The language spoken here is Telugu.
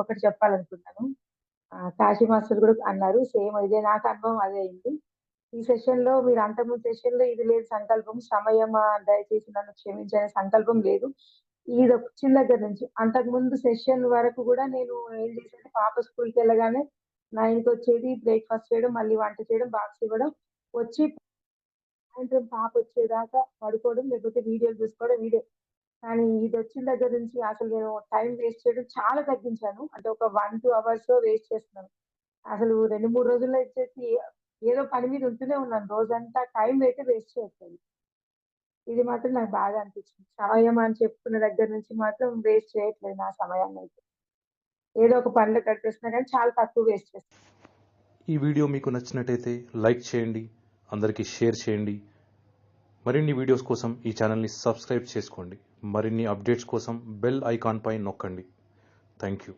ఒకటి చెప్పాలనుకున్నాను. కాశీ మాస్టర్ కూడా అన్నారు. సేమ్ ఇదే నాకు అనుభవం అదే అయింది. ఈ సెషన్లో మీరు అంతకుముందు సెషన్‌లో ఇది లేదు సంకల్పం సమయమా దయచేసి నన్ను క్షమించే సంకల్పం లేదు. ఇది వచ్చిన దగ్గర నుంచి అంతకుముందు సెషన్ వరకు కూడా నేను ఏం చేశానంటే పాప స్కూల్‌కెళ్ళగానే 9:00కొచ్చేది బ్రేక్‌ఫాస్ట్ చేయడం, మళ్ళీ వంట చేయడం, బాక్స్ ఇవ్వడం, వచ్చి సాయంత్రం పాప వచ్చేదాకా పడుకోవడం, లేకపోతే వీడియోలు చూసుకోవడం వీడియో కానీ ఇది వచ్చిన దగ్గర నుంచి అసలు నేను టైం వేస్ట్ చేయడం చాలా తగ్గించాను. అంటే ఒక 1, 2 అవర్సో వేస్ట్ చేస్తున్నాను. అసలు 2, 3 రోజుల్లో వచ్చేసి ఏదో పని మీద ఉంటూనే ఉన్నాను. రోజంతా టైం అయితే వేస్ట్ చేయట్లేదు. ఇది మాత్రం నాకు బాగా అనిపించింది. సమయం అని చెప్పుకున్న దగ్గర నుంచి మాత్రం వేస్ట్ చేయట్లేదు నా సమయాన్ని అయితే ఏదో ఒక పనిలో కట్టేస్తున్నా కానీ చాలా తక్కువ వేస్ట్ చేస్తాను ఈ వీడియో మీకు నచ్చినట్టయితే లైక్ చేయండి. అందరికీ షేర్ చేయండి. మరిన్ని వీడియోస్ కోసం ఈ ఛానల్‌ని సబ్స్క్రైబ్ చేసుకోండి. మరిన్ని అప్డేట్స్ కోసం బెల్ ఐకాన్‌పై నొక్కండి. Thank you.